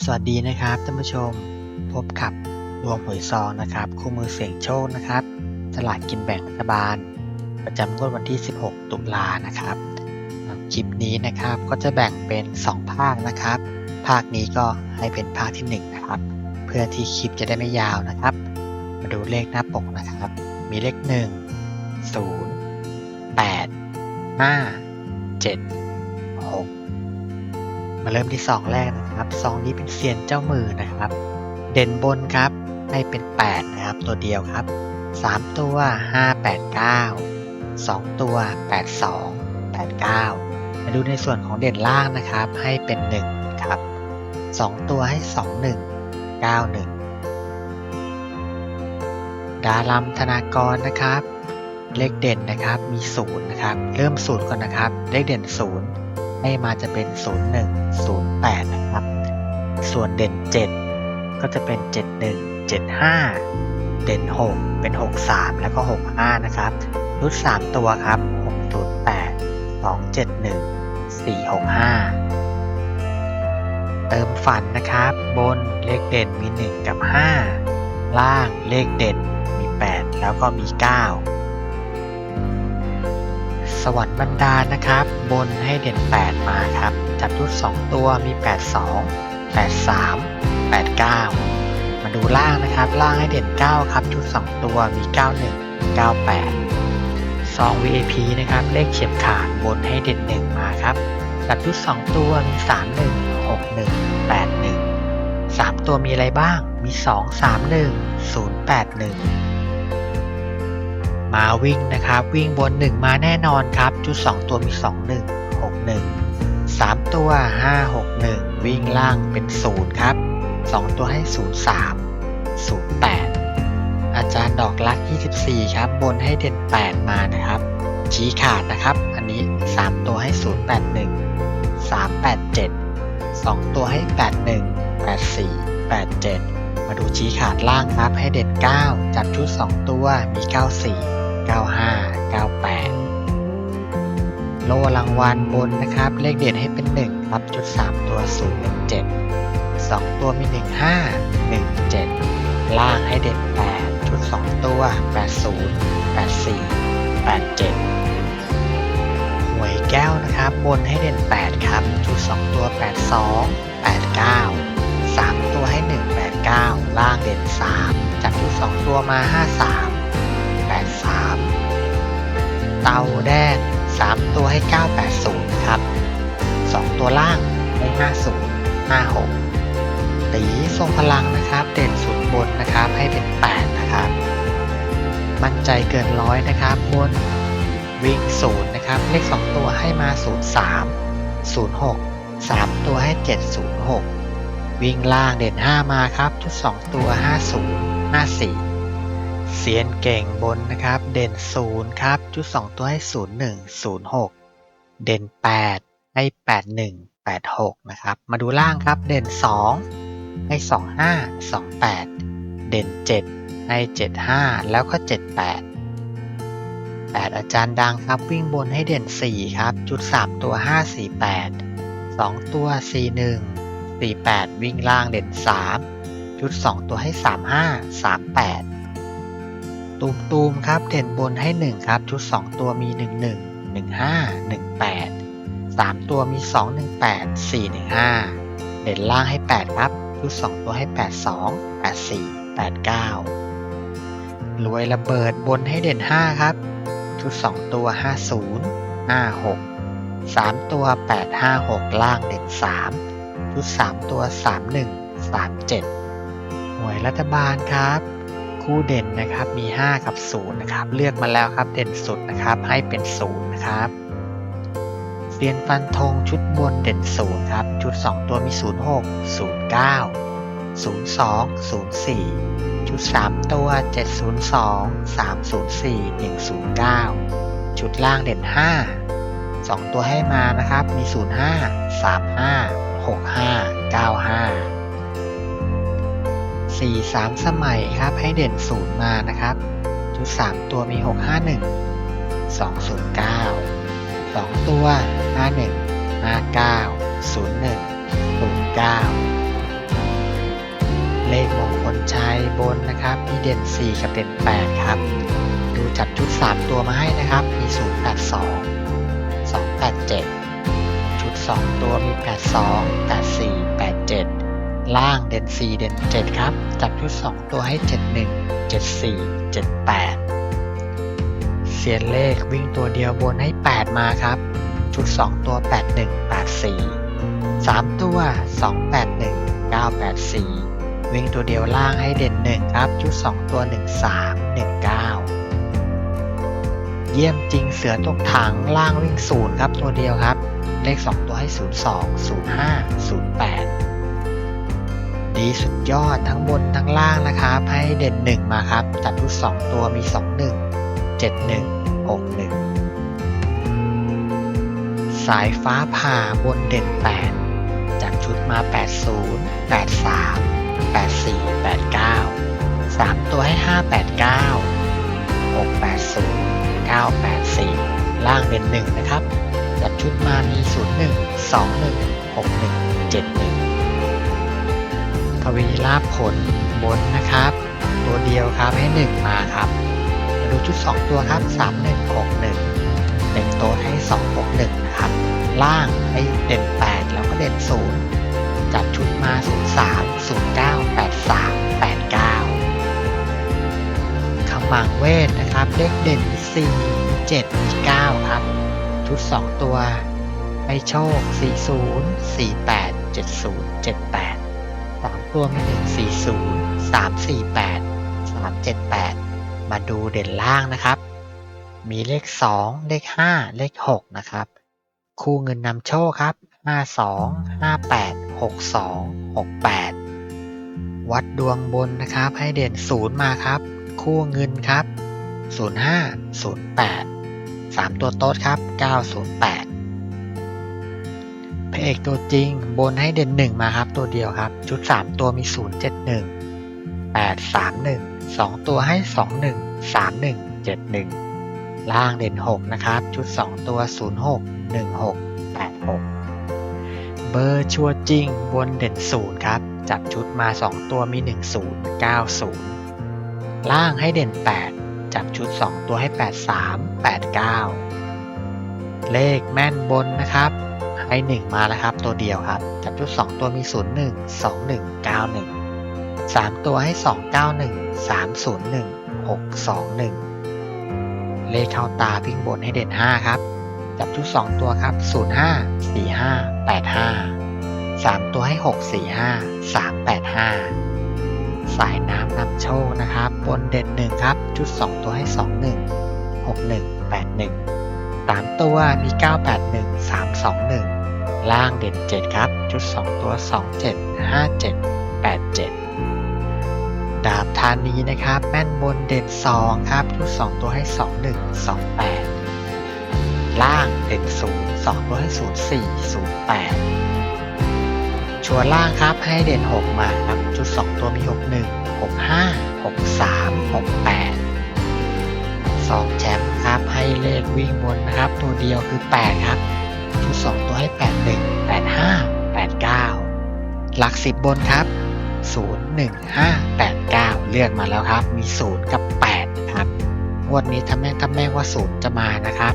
สวัสดีนะครับท่านผู้ชม พบกับรวมหวยซองนะครับ คู่มือเสี่ยงโชคนะครับสลากกินแบ่งรัฐบาล ประจำงวดวันที่ 16 ตุลานะครับ คลิปนี้นะครับก็จะแบ่งเป็น 2 ภาคนะครับ ภาคนี้ก็ให้เป็นภาคที่ 1 นะครับ เพื่อที่คลิปจะได้ไม่ยาวนะครับ มาดูเลขหน้าปกนะครับ มีเลข 1 0 8 5 7 6 มาเริ่มที่ซองแรกนะ ครับซองนี้เป็นเซียนเจ้ามือนะครับ เด่นบนครับให้เป็น 8 นะครับ ตัวเดียวครับ 3 ตัว 5 8 9 2 ตัว 8 2 8 9 มาดูในส่วนของเด่นล่างนะครับ ให้เป็น 1 ครับ 2 ตัวให้ 2 1 9 1 ดารัมธนากรนะครับ เลขเด่นนะครับมี 0 นะครับ เริ่ม 0 ก่อนนะครับ เลขเด่น 0 ให้มาจะเป็น 01 08 นะครับ ส่วนเด่น 7 ก็จะเป็น 71 75 เด่น 6 เป็น 63 แล้วก็ 65 นะครับรุด3ตัวครับ 608 271 465 เติมฝันนะครับ บนเลขเด่นมี 1 กับ 5 ล่างเลขเด่นมี 8 แล้วก็มี 9 สวรรค์บรรดานะครับ บนให้เด่น 8 มาครับ จับชุด 2 ตัวมี 82 83 89 มาดูล่างนะครับ ล่างให้เด่น 9 ครับชุด 2 ตัวมี 91 98 2 VIP นะครับ เลขเฉียบขาดบนให้เด่น 1 มาครับ จับชุด 2 ตัวมี 31 61 81 3 ตัวมีอะไรบ้างมี 2 31 081 มาวิ่งนะครับ วิ่งบน 1 มาแน่นอนครับ จุด 2 ตัวมี 2 1 6 1 3 ตัว 5 6 1 วิ่งล่างเป็น 0 ครับ 2 ตัวให้ 0 3 0 8 อาจารย์ดอกลัก 24 ครับ บนให้เด่น 8 มานะครับ ชี้ขาดนะครับ อันนี้ 3 ตัวให้ 0 8 1 3 8 7 2 ตัวให้ 8 1 8 4 8 7มาดูชี้ขาดล่างครับให้เด่น9 จับชุด 2 ตัวมี 94 95 98 โลรางวัลบนนะครับ เลขเด่นให้เป็น 1 รับจุด 3 ตัว 0, 7 2 ตัวมี 15 17 ล่างให้เด่น 8 ชุด 2 ตัว 80 84 87 หวยแก้วนะครับ บนให้เด่น 8 ครับ ชุด 2 ตัว 82 89 3 ตัวให้ 189 ล่างเด่น 3จับชุด2ตัวมา 53 เตาแดง 3 ตัวให้ 980 ครับ 2 ตัวล่างให้ 50 56ตีทรงพลังนะครับ เด่นสุดบนนะครับให้เป็น 8 นะครับ มั่นใจเกินร้อยนะครับบนวิ่ง0นะครับ เลข 2 ตัวให้มา 03 06 3 ตัวให้ 706 วิ่งล่างเด่น 5 มาครับ ชุด 2 ตัว 50 54 เซียนเก่งบนนะครับ เด่น0ครับ จุด2ตัวให้01 06เด่น8ให้81 86นะครับ มาดูล่างครับ เด่น2ให้25 28เด่น7ให้75แล้วก็78 8อาจารย์ดังครับ วิ่งบนให้เด่น4ครับ จุด3ตัว548 2ตัว41 48วิ่งล่างเด่น3จุด2ตัวให้35 38 ตูมตูมครับ เด่นบนให้ 1 ครับ ชุด 2 ตัวมี 1 1 1 5 1 8 3 ตัวมี 2 1 8 4 1 5 เด่นล่างให้ 8 ครับ ชุด 2 ตัวให้ 8 2 8 4 8 9รวยระเบิดบนให้เด่น 5 ครับ ชุด 2 ตัว 50 56 3 ตัว 8 5 6 ล่างเด่น 3 ชุด 3 ตัว 31 37หวยรัฐบาลครับ คู่เด่นนะครับมี 5 กับ 0 นะครับ เลือกมาแล้วครับเด่นสุดนะครับให้เป็น 0 นะครับเซียนฟันธงชุดบนเด่น 0 ครับ ชุด 2 ตัวมี 06 09 02 04 ชุด 3 ตัว 702 304 109 ชุดล่างเด่น 5 2 ตัวให้มานะครับมี 05 35 65 95 สี่สามสมัยครับให้เด่นศูนย์มานะครับ ชุดสามตัวมีหกห้าหนึ่งสองศูนย์เก้าสองตัวห้าหนึ่งห้าเก้าศูนย์หนึ่งศูนย์เก้าเลขมงคลชัยบนนะครับ มีเด่น 4 กับเด่น 8 ครับ ดูจัดชุด 3 ตัวมาให้นะครับ มี 082 287 ชุด 2 ตัวมี 82 84 ล่างเด่น4 เด่น 7 ครับ จับชุด 2 ตัวให้ 71 74 78 เสียนเลขวิ่งตัวเดียวบนให้ 8 มาครับ ชุด 2 ตัว 81 84 3 ตัว 281 984 วิ่งตัวเดียวล่างให้เด่น 1 ครับ ชุด 2 ตัว 13 19เยี่ยมจริงเสือตกถังล่างวิ่ง0ครับตัวเดียวครับ เลข 2 ตัวให้ 02 05 08 ดีสุดยอดทั้งบนทั้งล่างนะครับ ให้เด่น 1 มาครับ จับชุด2ตัวมี 21 71 61 สายฟ้าผ่าบนเด่น 8 จากชุดมา 80 83 84 89 3 ตัวให้ 589 680 984 ล่างเด่น 1 นะครับ จับชุดมามี 01 21 61 71 ทวีลาภผลบนนะครับ ตัวเดียวครับให้ 1 มาครับ มาดูชุด 2 ตัวครับ 3161 เด่นโต๊ดให้ 261 นะครับ ล่างให้เด่น 8 แล้วก็เด่น 0 จับชุดมา 03 09 83 89ขมังเวทนะครับ เลขเด่น 4 7 9 ครับ ชุด 2 ตัวให้โชค 40 48 70 78 3ตัวมี1 40 348 378 มาดูเด่นล่างนะครับ มีเลข 2 เลข 5 เลข 6 นะครับ คู่เงินนำโชคครับ 52 58 62 68 วัดดวงบนนะครับ ให้เด่น 0 มาครับ คู่เงินครับ 05 08 3 ตัวโต๊ดครับ 908 เอกตัวจริง บนให้เด่น1มาครับ ตัวเดียวครับ ชุด3ตัวมี071 831 2ตัวให้21 31 71ล่างเด่น6นะครับ ชุด2ตัว06 16 86เบอร์ชัวจริง บนเด่น0ครับ จับชุดมา2ตัวมี10 90ล่างให้เด่น8จับชุด2ตัวให้83 89เเลขแม่นบนนะครับให้1มาแล้วครับ ตัวเดียวครับ จับชุด 2 ตัวมี 01 21 91 3 ตัวให้ 291 301 621 เลขเข้าตาวิ่งบนให้เด่น 5 ครับ จับชุด 2 ตัวครับ 05 45 85 3 ตัวให้ 6 45 385 สายน้ำนำโชคนะครับ บนเด่น 1 ครับ ชุด 2 ตัวให้ 21 61 81 3 ตัวมี 981 321 ล่างเด่น 7 ครับ ชุด 2 ตัว 27 57 87 ดาบธานีนะครับ แม่นบนเด่น 2 ครับ ชุด 2 ตัวให้ 21 28 ล่างเด่น 0 2 ตัวให้ 04 08 ชัวล่างครับให้เด่น 6 มาครับชุด 2 ตัวมี 61 65 63 68สองแชมป์ ครับ ให้เลขวิ่งบนนะครับ ตัวเดียวคือ 8 ครับ ชุด 2 ตัวให้ 81 85 89 หลัก 10 บนครับ 0 1 5 8 9 เลือกมาแล้วครับ มี 0 กับ 8 ครับ งวดนี้ถ้าแม่งถ้าแม่งว่า 0 จะมานะครับ